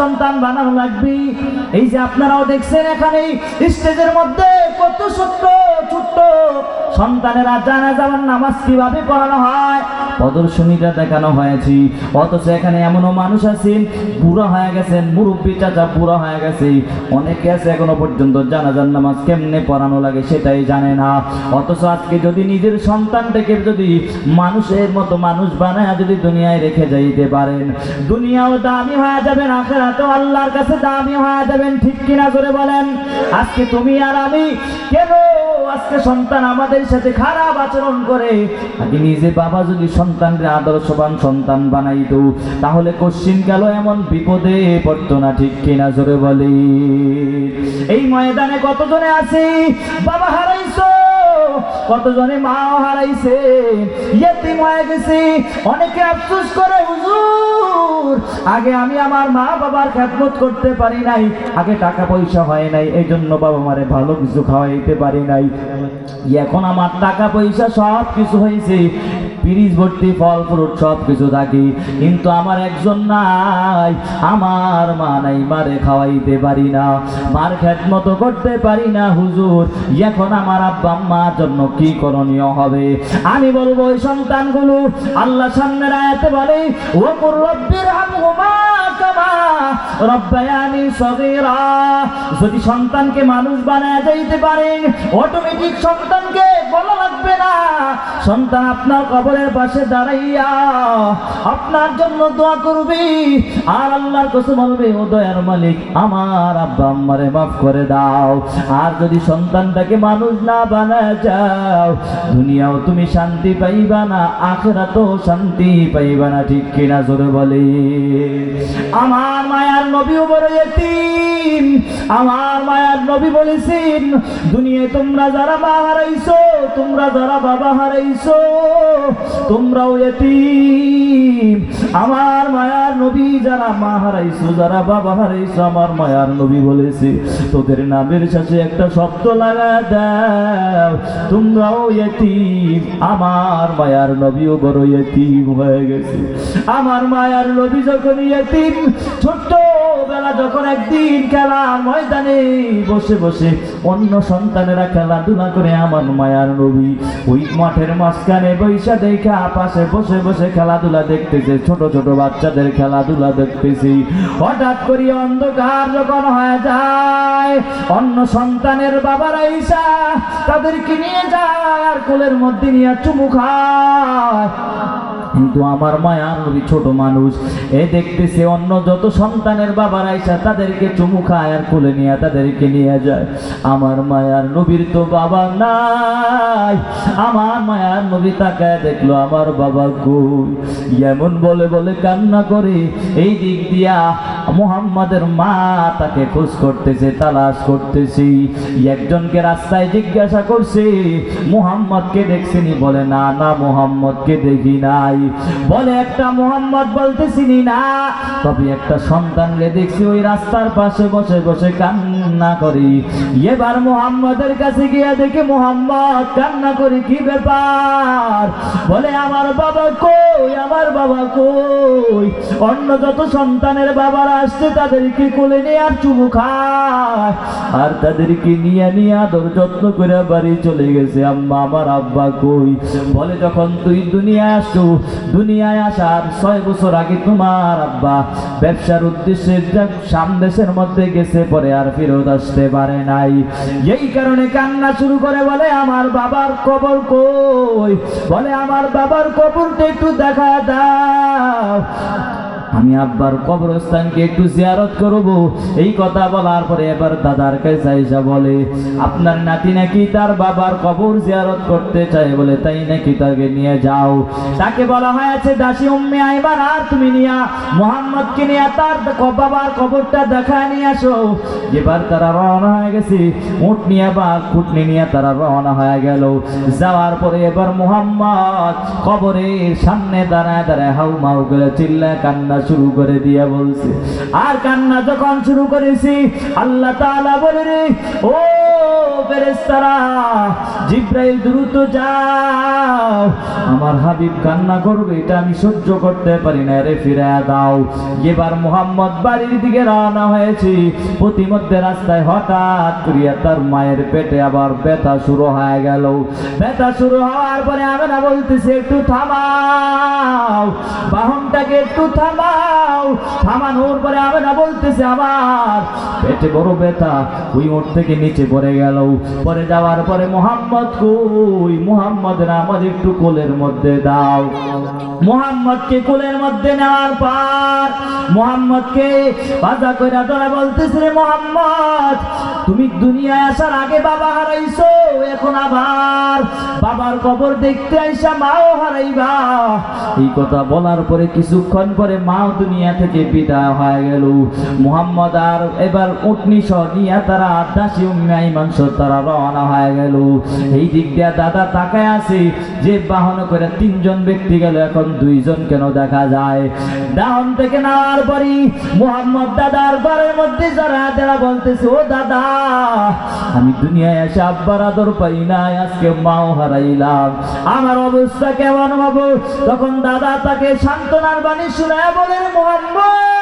সন্তান বানানো লাগবে। এই যে আপনারাও দেখছেন এখানে, স্টেজের মধ্যে সন্তানেরা জানা যাওয়ার নামাজ কীভাবে পড়ানো হয় প্রদর্শনীটা দেখানো হয়েছে। অথচ এখানে এমনও মানুষ আছেন বুড়ো হয়ে গেছেন মুরব্বী চাচা বুড়ো হয়ে গেছে। অনেকে আছে এখনও পর্যন্ত জানাজার নামাজ কেমনে পড়ানো লাগে সেটাই জানে না। অথচ আজকে যদি নিজের সন্তান সন্তানটাকে যদি মানুষের মতো মানুষ বানায়, যদি দুনিয়ায় রেখে যাইতে পারেন। দুনিয়াও দামি হয়ে যাবেন, আখেরাতেও আল্লাহর কাছে দামি হয়ে যাবেন, ঠিক কিনা করে বলেন? আজকে তুমি আর আমি কেন আজকে সন্তান আমাদের সাথে খারাপ আচরণ করে। আগে নিজে বাবা যদি সন্তানকে আদর্শবান সন্তান বানাইতো, তাহলে কোশ্চিন গেল এমন বিপদে পড়তো না, ঠিক কিনা জোরে বলি? এই ময়দানে কতজনে আছে? বাবা হারাইছো। কতজনে মা হারাইছে? ইয়েতিম হয়ে গেছে। অনেকে আফসোস করে, হুজুর। আগে আমি আমার মা বাবার খেদমত করতে পারি নাই, আগে টাকা পয়সা হয় নাই এই জন্য বাবা মারে ভালো কিছু খাওয়াইতে পারি নাই। এখন আমার টাকা পয়সা সব কিছু হয়েছে পিরিজ ভর্তি, ফল, ফ্রুট সব কিছু থাকে। কিন্তু আমার একজন নাই, আমার মা নাই, মারে খাওয়াইতে পারি না। মার খেদমতো করতে পারি না, হুজুর। এখন আমার আব্বা আম্মার জন্য কি করণীয় হবে? আমি বলব ওই সন্তানগুলো আল্লাহ সামনের আয়াতে বলে ও রব্বির যদি সন্তানকে মানুষ বানায় যাইতে পারেন অটোমেটিক সন্তানকে লাগবে না। সন্তান আপনার কবরের পাশে দাঁড়াইয়া আপনার জন্য দোয়া করবে। আর আল্লাহর কাছে বলবে, ও দয়ার মালিক, আমার আব্বা আম্মারে মাফ করে দাও। আর যদি সন্তানটাকে মানুষ না বানায় যাও, দুনিয়াও তুমি শান্তি পাইবা না, আখেরাতেও শান্তি পাইবা না। ঠিক কিনা জোরে বলে। আমার মায়ার নবীও বড় এতিম আমার মায়ার নবী বলেছেন, দুনিয়ায় তোমরা যারা মা হারাইছো তোমরা যারা বাবা হারাইছো তোমরাও এতিম। আমার মায়ার নবী যারা মা হারাইছো, যারা বাবা হারাইছো, আমার মায়ার নবী বলেছে, তোদের নামের সাথে একটা শব্দ লাগা দাও, তোমরাও এতিম। আমার মায়ার নবীও বড় এতিম হয়ে গেছে। আমার মায়ার নবী যখন এতিম, ছোট্ট বেলা যখন একদিন খেলা ময়দানে বসে বসে অন্য সন্তানেরা খেলাধুলা করে আমার মায়ার নবী, ওই মাঠের মাঝখানে বৈশা দেখে পাশে বসে বসে খেলাধুলা দেখতেছে, ছোট ছোট বাচ্চাদের খেলাধুলা দেখতেছি। হঠাৎ করে অন্ধকার যখন হয়ে যায়, অন্য সন্তানের বাবারা ঈশা তাদেরকে নিয়ে যায় আর কোলের মধ্যে নিয়ে চুমু খায়। কিন্তু আমার মায়ার নবী ছোট মানুষ। এ দেখতেছে অন্য যত সন্তানের বাবার আইসা তাদেরকে চুমু খায় আর কোলে নিয়ে তাদেরকে নিয়ে যায়। আমার মায়ার নবীর তো বাবা নাই। আমার মায়ার নবী তাকায় দেখল আমার বাবা কই? এমন বলে বলে কান্না করে। এই দিক দিয়া মোহাম্মদের মা তাকে খোঁজ করতেছে, তালাশ করতেছি। একজনকে রাস্তায় জিজ্ঞাসা করছে, মোহাম্মদকে দেখছিনি বলে, না না, মোহাম্মদকে দেখি নাই। বলে, একটা মোহাম্মদ বলতেছিনি না। তবে একটা সন্তানকে দেখছি ওই রাস্তার পাশে বসে বসে কান্না করি। এবার মোহাম্মদের কাছে গিয়ে দেখে মোহাম্মদ কান্না করি, কি ব্যাপার? বলে, আমার বাবা কই? আমার বাবা কই? অন্য যত সন্তানের বাবারা আসছে, তাদেরকে কোলে নিয়ে আর চুমু খায়। আর তাদেরকে নিয়ে নিয়ে আদর যত্ন করে বাড়ি চলে গেছে। আম্মা, আমার আব্বা কই? বলে, যখন তুই দুনিয়ায় আসছো, দুনিয়ায় আসার ছয় বছর আগে তোমার আব্বা ব্যবসার উদ্দেশ্যে সাম দেশের মধ্যে গেছে, পরে আর ফেরত আসতে পারে নাই। এই কারণে কান্না শুরু করে, বলে, আমার বাবার কবর কই? বলে, আমার বাবার কবরটা একটু দেখা দাও। 아. আমি আব্বার কবরস্থানকে একটু জিয়ারত করব। এই কথা বলার পরে এবার দাদার কাছে আইসা বলে, আপনার নাতি নাকি তার বাবার কবর জিয়ারত করতে চায় বলে তাই নাকি তাকে নিয়ে যাও? তাকে বলা হয়েছে দাসী উম্মে আইবার আর তুমি নিয়া মোহাম্মদকে নিয়ে তার বাবার কবরটা দেখায় নিয়ে আসো। এবার তারা রওনা হয়ে গেছে। উঠ নিয়ে বা কুটনি নিয়ে তারা রওনা হয়ে গেল। যাওয়ার পরে এবার মোহাম্মদ কবরের সামনে দাঁড়ায় দাঁড়ায় হাউ মাউ করে চিল্লায় কান্না শুরু করে দিয়া বলছে আর কান্না যখন শুরু করেছি আল্লাহ তাআলা বলে রে ও ফেরেশতারা, জিব্রাইল দ্রুত যাও। আমার হাবিব কান্না করবে, এটা আমি সহ্য করতে পারি না রে ফিরে দাও। এবার মোহাম্মদ বাড়ির দিকে রওনা হয়েছে। প্রতিমধ্যে রাস্তায় হঠাৎ করিয়া তার মায়ের পেটে আবার ব্যথা শুরু হয়ে গেল। ব্যথা শুরু হওয়ার পরে আমি না বলতেছি, একটু থামাও। বাহনটাকে একটু থামাও। থামানোর পরে আমি না বলতেছি, আমার পেটে বড় ব্যথা। ওই ওর থেকে নিচে পড়ে গেল। পরে যাওয়ার পরে মোহাম্মদ কই? মোহাম্মদ আমার একটু কোলের মধ্যে দাও। মোহাম্মদকে কোলের মধ্যে নেওয়ার পর মোহাম্মদকে বাজা কইরা ধরে বলতেছে, রে মোহাম্মদ, তুমি দুনিয়ায় আসার আগে বাবা হারাইছো, এখন আবার বাবার কবর দেখতে আইসা মাও হারাইবা। এই কথা বলার পরে কিছুক্ষণ পরে মাও দুনিয়া থেকে বিদায় হয়ে গেল। মোহাম্মদ আর এবার উটনি সহ নিয়ে তারা দাসী উম্মাই মাংস তারা রওনা হয়ে গেল। এই দিক দিয়া দাদা তাকায় যে বাহন করে তিনজন ব্যক্তি গেল, এখন দুইজন কেন দেখা যায়? থেকে নেওয়ার পরই মোহাম্মদ দাদার ঘরের মধ্যে বলতেছে, ও দাদা, আমি দুনিয়ায় এসে আব্বার আদর পাই নাই, আজকে মাও হারাইলাম। আমার অবস্থা কেমন হব? তখন দাদা তাকে সান্ত্বনার বাণী শুনে বলেন, মোহাম্মদ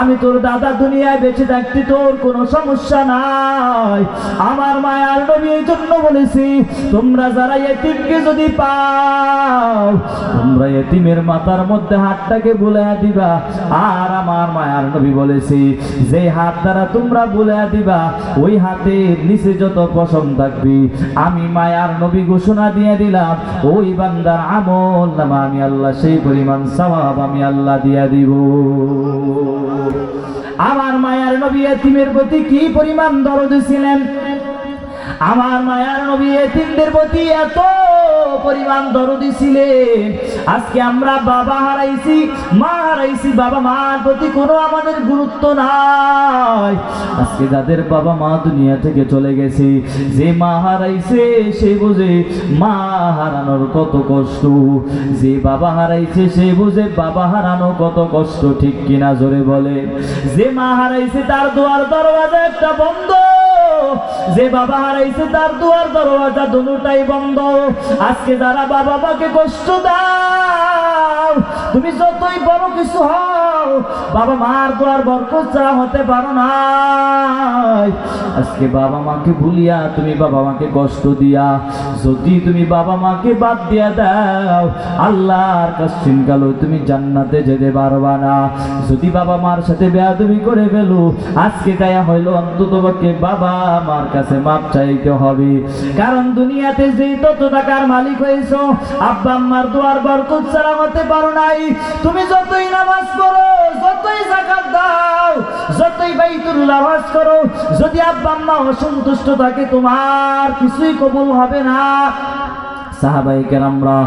আমি তোর দাদা দুনিয়ায় বেঁচে থাকতে তোর কোনো সমস্যা নাই। আমার মায়ার নবী এই জন্য বলেছি, তোমরা যারা এতিমকে যদি পাও, তোমরা এতিমের মাথার মধ্যে হাতটাকে বুলে দিবা। আর আমার মায়ার নবী বলেছি, যে হাত দ্বারা তোমরা বুলে দিবা, ওই হাতের নিচে যত পশম থাকবে, আমি মায়ার নবী ঘোষণা দিয়ে দিলাম, ওই বান্দার আমল নামা আমি আল্লাহ, সেই পরিমাণ সওয়াব আমি আল্লাহ দিয়ে দিব। আমার মায়ার নবী এতিমের প্রতি কি পরিমাণ দরদ ছিলেন? আমার মায়ার নবী এতিমদের প্রতি এত পরিমাণ দরদি ছিলেন। আজকে আমরা বাবা হারাইছি, মা হারাইছি, বাবা মার প্রতি কোনো আমাদের গুরুত্ব নাই। আজকে যাদের বাবা মা দুনিয়া থেকে চলে গেছে, যে মা হারাইছে সে বুঝে মা হারানোর কত কষ্ট। যে বাবা হারাইছে সে বুঝে বাবা হারানো কত কষ্ট, ঠিক কিনা জোরে বলে যে মা হারাইছে তার দুয়ার দরওয়াজা একটা বন্ধ যে বাবা হারাইছে, তার দুয়ার দরওয়াজা দুটাই বন্ধ। আজকে যারা বাবা মাকে কষ্ট দাও, তুমি যতই বড় কিছু হও বাবা মার দুয়ার ছাড়া হতে পারো না আজকে বাবা মাকে ভুলিয়া তুমি বাবা মাকে কষ্ট দিয়া, যদি তুমি বাবা মাকে বাদ দিয়া দাও, আল্লাহর কাশ্চিন কালো তুমি জান্নাতে যেতে পারবা না। যদি বাবা মার সাথে বেয়াদবি করে ফেলো, আজকে গায়া হইল অন্তত বাবা মার কাছে মাপ চাইতে হবে। কারণ দুনিয়াতে যেই তত টাকার মালিক হয়েছো, আব্বা আম্মার দুয়ার বরকত ছাড়া হতে পারো নাই। তুমি যতই নামাজ পড়ো যতই জাকাত দাও, যতই বাইতুল্লাহ নামাজ করো, যদি আব্বা আম্মা অসন্তুষ্ট থাকে, তোমার কিছুই কবুল হবে না। সাহাবাই কেরামরা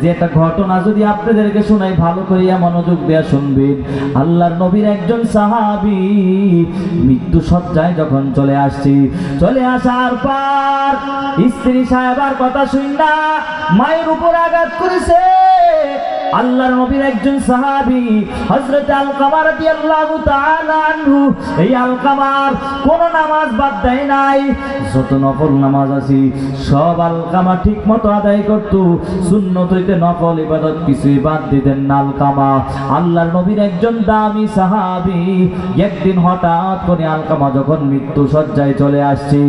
যে একটা ঘটনা যদি আপনাদেরকে শোনাই, ভালো করিয়া মনোযোগ দেয়া শুনবেন। আল্লাহর নবীর একজন সাহাবি মৃত্যু সজ্জায় যখন চলে আসছি, চলে আসার পর স্ত্রী সাহেবার কথা শুন মায়ের উপর আঘাত করেছে। আল্লাহর নবীর একজন সাহাবী, হযরত আলকামা রাদিয়াল্লাহু তাআলা আনহু, এই আলকামার কোন নামাজ বাদ দেয় নাই। যত নফল নামাজ আছে, সব আলকামা ঠিক মতো আদায় করত। সুন্নত হইতে নফল ইবাদত কিছুই বাদ দিতেন না আলকামা আল্লাহর নবীর একজন দামি সাহাবি, একদিন হঠাৎ করে আলকামা যখন মৃত্যু সজ্জায় চলে আসছে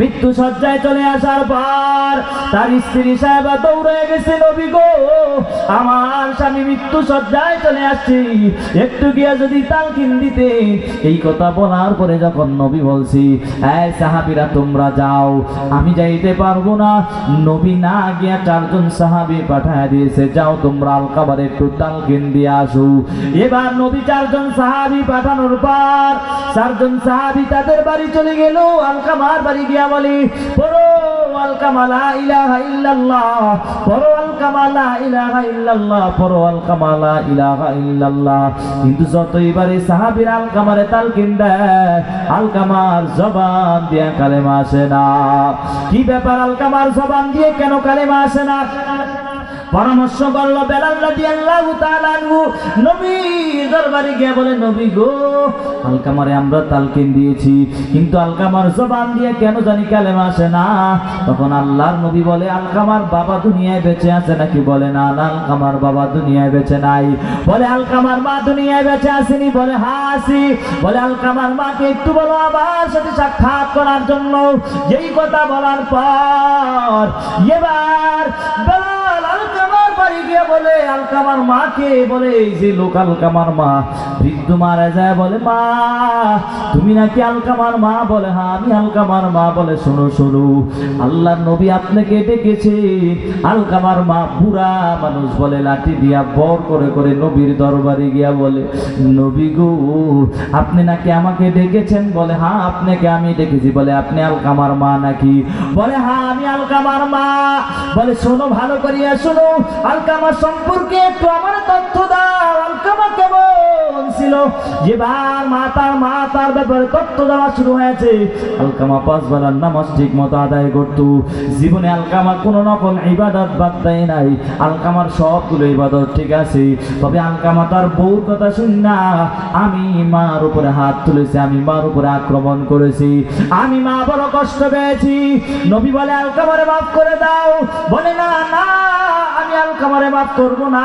মৃত্যু সজ্জায় চলে আসার পর তার স্ত্রী সাহেবা দৌড়ে গেছে, নবী গো, আমার স্বামী মৃত্যু সজ্জায় চলে আসছে। একটু গিয়া যদি তালকিন দিতে, এই কথা বলার পরে যখন নবী বলছি, এই সাহাবীরা, তোমরা যাও, আমি যাইতে পারব না। নবী না গিয়া চারজন সাহাবী পাঠায় দিয়েছে, যাও, তোমরা আলকাবার একটু তালকিন দিয়ে আসো। এবার নবী চারজন সাহাবী পাঠানোর পর, চারজন সাহাবী তাদের বাড়ি চলে গেল। আলকামার বাড়ি গিয়া বলি কিন্তু যতই বারে সাহাবীর তাল তালকিন দেয়, আলকামার জবান দিয়ে কালেমা আসে না। কি ব্যাপার আল কামার জবান দিয়ে কেন কালেমা আসে না? পরামর্শ করল বেলাল নবী গিয়ে বলে, নবী গো, আলকামারে আমরা তালকিন দিয়েছি, কিন্তু আলকামার জবান দিয়ে কেন জানি কালেমা আসে না? তখন আল্লাহর নবী বলে, আলকামার বাবা দুনিয়ায় বেঁচে আছে নাকি? বলে, না না, আলকামার বাবা দুনিয়ায় বেঁচে নাই। বলে, আলকামার মা দুনিয়ায় বেঁচে আসেনি? বলে হাসি বলে, আলকামার মাকে একটু বলো আমার সাথে সাক্ষাৎ করার জন্য। যেই কথা বলার পর এবার বলে, আলকামার মাকে বলে, এই যে লোক আলকামার মা। বৃদ্ধ মারা যায় বলে, মা, তুমি নাকি আলকামার মা? বলে হ্যাঁ আমি আলকামার মা বলে, শোনো শোনো আল্লাহর নবী আপনাকে ডেকেছে। আলকামার মা বুড়া মানুষ বলে, লাঠি দিয়া বর করে করে নবীর দরবারে গিয়া বলে, নবী গো, আপনি নাকি আমাকে ডেকেছেন? বলে হ্যাঁ আপনাকে আমি ডেকেছি। বলে, আপনি আলকামার মা নাকি? বলে হ্যাঁ আমি আলকামার মা। বলে, শোনো, ভালো করিয়া শোনো আলকামা সম্পর্কে একটু আমার তথ্য ইবাদত ঠিক আছে। তবে আলকামা তার কথা শুন না। আমি মার উপরে হাত তুলেছি, আমি মার উপরে আক্রমণ করেছি। আমি মা বড় কষ্ট পেয়েছি। নবী বলে আলকামারে মাফ করে দাও। বলে, না আলকামারে মাফ করব না।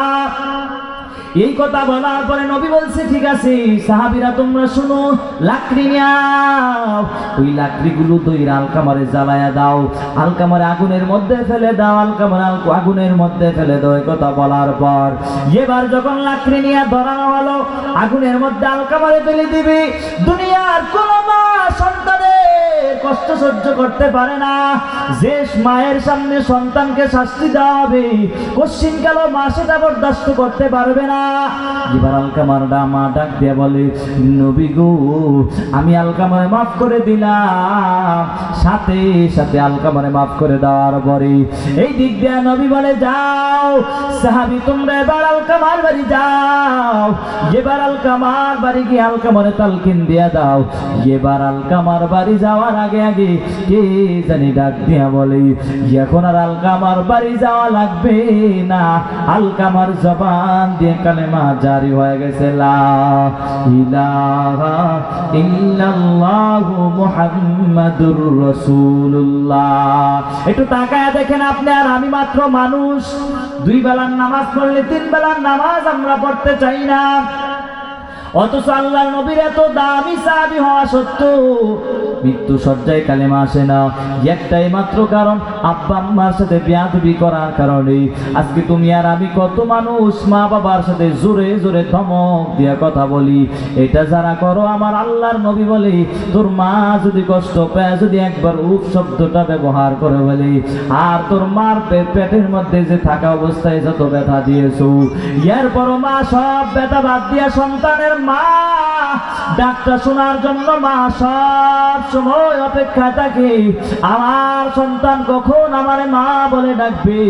এই কথা বলার পরে নবী বলছে, ঠিক আছে, সাহাবিরা তোমরা শুনো, লাকড়ি নাও ওই লাকড়িগুলো দইর আলকামারে জ্বালায়া দাও। আলকামারে আগুনের মধ্যে ফেলে দাও। আলকামারে আগুনের মধ্যে ফেলে দাও এই কথা বলার পর। এবার যখন লাকড়ি নিয়ে ধরানো হলো, আগুনের মধ্যে আলকামারে ফেলে দিবি। দুনিয়ার কোন মা সন্তানের কষ্ট সহ্য করতে পারে না। যে মায়ের সামনে সন্তানকে শাস্তি দেওয়া হবে। কশ্চিন কাল মা সেটা বরদাস্ত করতে পারবে না। এবার আলকামার ডা মা ডাক দিয়ে বলে, নবী গো, আমি আলকামারে মাফ করে দিলাম। সাথে সাথে আলকামারে মাফ করে দেওয়ার পরে এই দিক দিয়ে নবী বলে, যাও, সাহাবি, তোমরা এবার আলকামার বাড়ি যাও। এবার আলকামার বাড়ি গিয়ে আলকামারে তালকিন দিয়া দাও। এবার আলকামার বাড়ি যাওয়ার আগে আগে আগে, কে জানি ডাক দিয়া বলে, এখন আর আলকামার বাড়ি যাওয়া লাগবে না। আলকামার জবান দিয়ে কালেমা জারি হয়ে গেছে একটু তাকায় দেখেন আপনি, আর আমি মাত্র মানুষ। দুই বেলার নামাজ পড়লে তিন বেলার নামাজ আমরা পড়তে চাই না। অথচ আল্লাহ নবীর এত দামি সাহাবি হওয়া সত্ত্বেও মৃত্যু সজ্জায় কালেমা আসে না। একটাই মাত্র কারণ, আব্বা আম্মার সাথে বিয়াদবি করার কারণে আজকে তুমি আর আমি কত মানুষ, মা বাবার সাথে জোরে জোরে ধমক দিয়া কথা বলি। এটা যারা করো, আমার আল্লাহর নবী বলে। তোর মা যদি কষ্ট পায়, যদি একবার উপ শব্দটা ব্যবহার করে বলে। আর তোর মার পেটের মধ্যে যে থাকা অবস্থায় যত ব্যথা দিয়েছ। এরপর মা সব ব্যথা বাদ দিয়া সন্তানের মা ডাক্তার শোনার জন্য মা সব সময় অপেক্ষায় থাকে। আমার সন্তান কখন আমার মা বলে ডাকবে?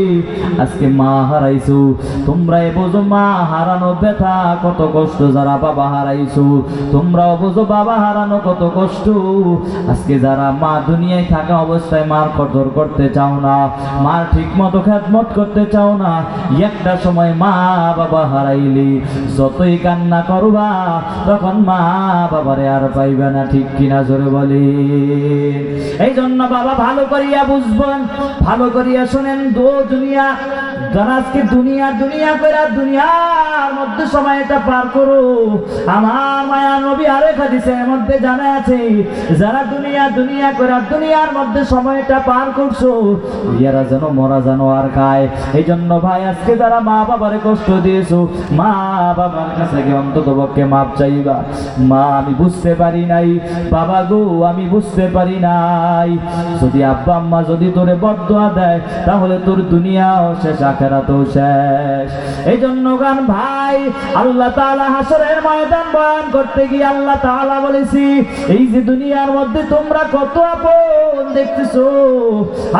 আজকে মা হারাইছো, তোমরা বোঝো মা হারানো ব্যথা, কত কষ্ট যারা বাবা হারাইছো। তোমরাও বোঝো বাবা হারানো কত কষ্ট। আজকে যারা মা দুনিয়ায় থাকা অবস্থায় মার কদর করতে চাও না মার ঠিক মতো খেদমত করতে চাও না, একটা সময় মা বাবা হারাইলি। যতই কান্না করবা, তখন মা বাবারে আর পাইবে না, ঠিক কিনা জোরে বলি। এই জন্য বাবা, ভালো করিয়া বুঝবেন, ভালো করিয়া শোনেন, দো দুনিয়া যারা আজকে দুনিয়া দুনিয়া করে দুনিয়ার মধ্যে সময়টা পার করো। আমার মায়া নবী আরেক হাদিসের মধ্যে জানা আছে, যারা দুনিয়া দুনিয়া করে দুনিয়ার মধ্যে সময়টা পার করছ ইয়ারা যেন মরা জানো আর খায়। এই জন্য ভাই, আজকে যারা মা বাবারে কষ্ট দিয়েছ, মা বাবার কাছে গিয়ে অন্তত পক্ষে মাপ চাইবা। মা, আমি বুঝতে পারি নাই। বাবা গো, আমি বুঝতে পারি নাই। যদি আব্বা, আম্মা যদি তোরে বদয়া দেয়, তাহলে তোর দুনিয়াও শেষ আখেরাতেও শেষ। এই জন্য গান ভাই, আল্লাহ তাআলা হাসরের ময়দান বয়ান করতে গিয়ে আল্লাহ তাআলা বলেছি, এই যে দুনিয়ার মধ্যে তোমরা কত আপন? দেখতেছো?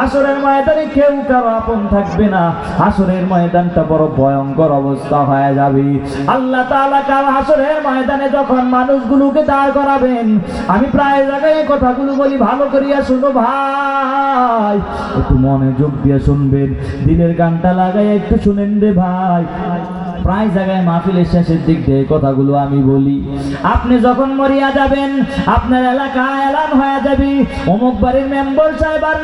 আসরের ময়দানে কেউ কারও আপন থাকবে না। আসরের ময়দানটা বড় ভয়ঙ্কর অবস্থা হয়ে যাবে। আল্লাহ তাআলা কাল আসরের ময়দানে যখন মানুষগুলোকে দাঁড় করাবেন, আমি প্রায় জায়গায় এই কথাগুলো বলি, ভালো করিয়া শুনো ভাই। একটু মনে যোগ দিয়ে শুনবেন। দিনের গানটা লাগাই একটু শুনেন রে ভাই। প্রায় জায়গায় মাহফিলের শেষের দিক দিয়ে কথাগুলো আমি বলি। আপনি যখন মরিয়া যাবেন, আপনার এলাকায় এলান হয়ে যাবি। অমুক বাড়ির মেম্বার সাহেব